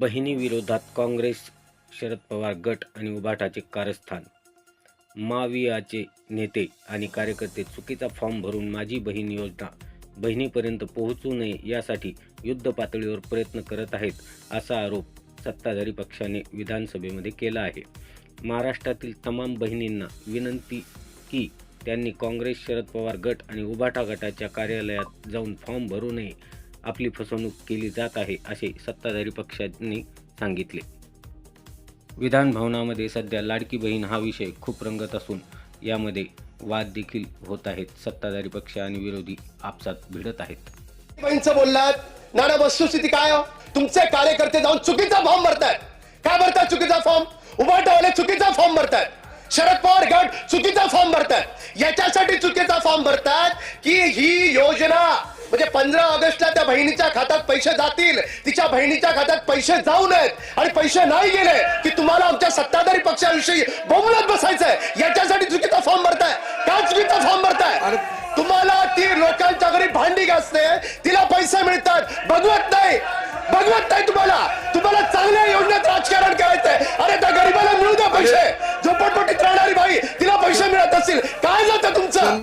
बहिणीविरोधात काँग्रेस शरद पवार गट आणि उभाटाचे कारस्थान. मावियाचे नेते आणि कार्यकर्ते चुकीचा फॉर्म भरून माझी बहीण योजना बहिणीपर्यंत पोहोचू नये यासाठी युद्ध पातळीवर प्रयत्न करत आहेत असा आरोप सत्ताधारी पक्षाने विधानसभेमध्ये केला आहे. महाराष्ट्रातील तमाम बहिणींना विनंती की त्यांनी काँग्रेस शरद पवार गट आणि उभाटा गटाच्या कार्यालयात जाऊन फॉर्म भरू नये आपली फसवणूक केली जात आहे असे सत्ताधारी पक्षांनी सांगितले. विधान भवनामध्ये सध्या लाडकी बहीण हा विषय खूप रंगत असून यामध्ये वाद देखील होत आहेत. सत्ताधारी पक्ष आणि विरोधी आपसात भिडत आहेत. बहीणचं बोललात नाना वस्तुस्थिती काय हो? तुमचे कार्यकर्ते जाऊन चुकीचा फॉर्म भरतायत काय भरतात चुकीचा फॉर्म? उभाटावाले चुकीचा फॉर्म भरतायत शरद पवार गट चुकीचा फॉर्म भरतात याच्यासाठी चुकीचा फॉर्म भरतात की ही योजना म्हणजे पंधरा ऑगस्टला त्या बहिणीच्या खात्यात पैसे जातील. तिच्या बहिणीच्या खात्यात पैसे जाऊ नयेत. आणि पैसे नाही गेले की तुम्हाला आमच्या सत्ताधारी पक्षाविषयी बोंबलत बसायचंय. याच्यासाठी चुकीचा फॉर्म भरताय. का चुकीचा फॉर्म भरताय? तुम्हाला ती लोकांच्या घरी भांडी घासते तिला पैसे मिळतात. बघवत नाही. बघवत नाही तुम्हाला. तुम्हाला चांगल्या योजनेत राजकारण करायचंय. अरे त्या गरीबाला मिळू द्या पैसे. झोपटपटीत राहणारी बाई तिला पैसे मिळत असतील.